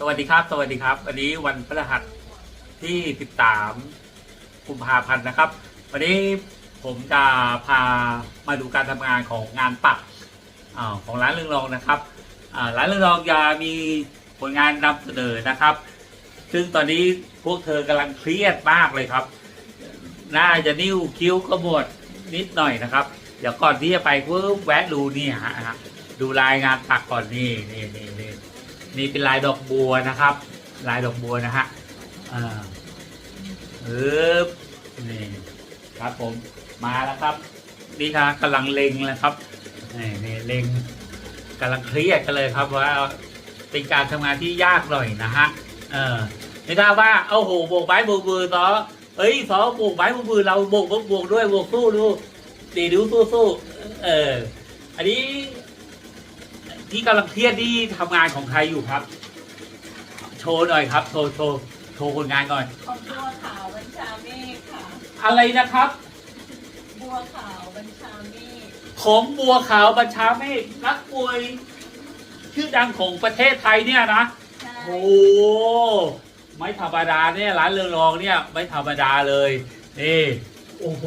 สวัสดีครับ สวัสดีครับ วันนี้วันพฤหัสที่ 13 กุมภาพันธ์นะครับ วันนี้ผมจะพามาดูการทำงานของงานปักอของร้านเรืองรองนะครับร้านเรืองรองจะมีผลงานนำเสนอนะครับ ซึ่งตอนนี้พวกเธอกำลังเครียดมากเลยครับ น่าจะนิ้วคิ้วก็บวดนิดหน่อยนะครับ เดี๋ยวก่อนที่จะไปเพิ่มแวะดูนี่ฮะดูลายงานปักก่อนนี่นี่นี่ นี่เป็นลายดอกบัวนะครับ ลายดอกบัวนะฮะอ่าเออนี่ครับผมมาแล้วครับนี่ครับกำลังเล็งแล้วครับนี่นี่เล็งกำลังเครียดกันเลยครับว่าเป็นการทำงานที่ยากหน่อยนะฮะเออไม่ได้ว่าเอาโหโบกไม้โบกมือต่อเอ้ยสอโบกไม้โบกมือเราโบกโบกโบกด้วยโบกสู้ดูดีดูสู้สู้เอออันนี้ ที่กำลังเครียดที่ทำงานของใครอยู่ครับ โชว์หน่อยครับ โชว์โชว์โชว์ผลงานก่อน ของบัวขาวบัญชาเมฆค่ะ อะไรนะครับ บัวขาวบัญชาเมฆของบัวขาวบัญชาเมฆนักมวยชื่อดังของประเทศไทยเนี่ยนะ ใช่โอ้ไม่ธรรมดาเนี่ยร้านเรืองรองเนี่ยไม่ธรรมดาเลยนี่โอ้โห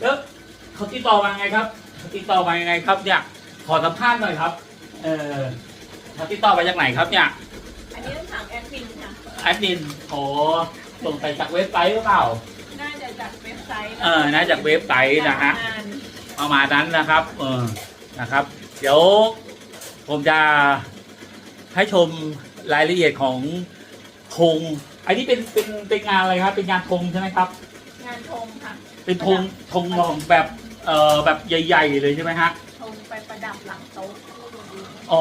แล้วเขาติดต่อมาไงครับเขาติดต่อมายังไงครับเนี่ยขอสัมภาษณ์หน่อยครับ เออเขาติดต่อมาจากไหนครับเนี่ยอันนี้ต้องถามแอดมินค่ะ แอดมินโอ้ส่งไปจากเว็บไซต์หรือเปล่า น่าจะจากเว็บไซต์เออน่าจากเว็บไซต์นะฮะงานประมาณนั้นนะครับ เออ นะครับ เดี๋ยวผมจะให้ชมรายละเอียดของธง อันนี้เป็นเป็นเป็นงานอะไรครับ เป็นงานธงใช่ไหมครับ งานธงค่ะเป็นธงธงของแบบ เอ่อ แบบใหญ่ ๆ เลยใช่ไหมฮะ ธงไปประดับหลังโต๊ะ อ๋อ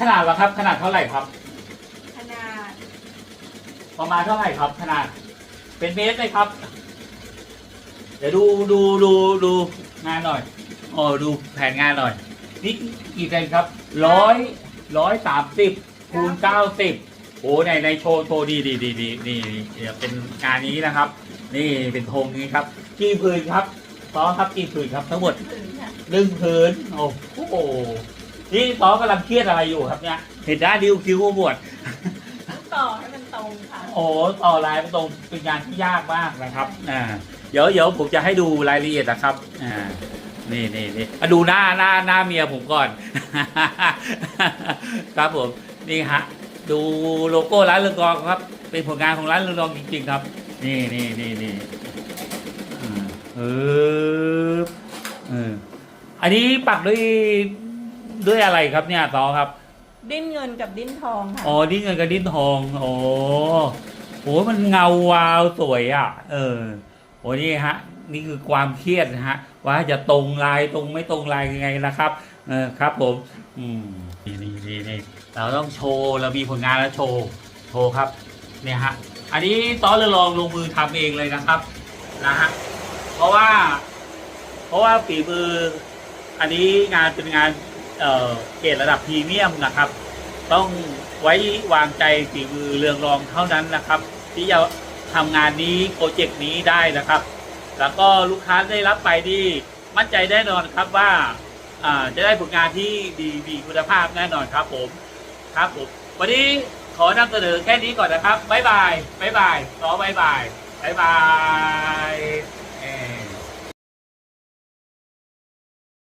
ขนาดละครับ ขนาดเท่าไหร่ครับ ขนาดประมาณเท่าไหร่ครับ ขนาด เป็นเมตรไหมครับ เดี๋ยวดูดูดูดูงานหน่อยอ๋อดูแผนงานหน่อย นี่กี่เซนครับร้อยร้อยสามสิบคูณเก้าสิบโอ้ในในโชว์โชว์ดีดีดีดีนี่เดี๋ยวเป็นงานนี้นะครับ นี่เป็นธงนี้ครับ กี่ผืนครับซอครับกี่ผืนครับ ทั้งหมดถึงค่ะหนึ่งผืนโอ้โห นี่ซอกำลังเครียดอะไรอยู่ครับเนี่ยเห็นด้านดิวคิ้วบวดต้องต่อให้มันตรงค่ะ โอ้ต่อลายตรงเป็นงานที่ยากมากนะครับอ่าเดี๋ยวเดี๋ยวผมจะให้ดูรายละเอียดนะครับอ่านี่นี่นี่อะดูหน้าหน้าหน้าเมียผมก่อน ครับผมนี่ฮะดูโลโก้ร้านเรืองรองครับ เป็นผลงานของร้านเรืองรองจริงๆครับ นี่นี่นี่นี่อ่าเออเอออันนี้ปักด้วย ด้วยอะไรครับเนี่ยต่อครับ ดิ้นเงินกับดิ้นทองค่ะอ๋อดิ้นเงินกับดิ้นทอง โอ้โหมันเงาวาวสวยอะ เออโอ้นี่ฮะ นี่คือความเครียดนะฮะ ว่าจะตรงลายตรงไม่ตรงลายยังไงนะครับ เออครับ ผม อืมนี่นี่นี่นี่เราต้องโชว์เรามีผลงานแล้วโชว์โชว์ครับ เนี่ยฮะ อันนี้ต้อนเรือลองลงมือทำเองเลยนะครับนะฮะเพราะว่า เพราะว่าฝีมือ อันนี้งานเป็นงาน เกรดระดับพรีเมียมนะครับ ต้องไว้วางใจฝีมือเรืองรองเท่านั้นนะครับ ที่จะทำงานนี้โปรเจกต์นี้ได้นะครับ แล้วก็ลูกค้าได้รับไปที่มั่นใจแน่นอนครับว่าจะได้ผลงานที่ดีมีคุณภาพแน่นอนครับผมครับผมวันนี้ขอนำเสนอแค่นี้ก่อนนะครับ บ๊ายบาย บ๊ายบายต่อบายบาย บ๊ายบาย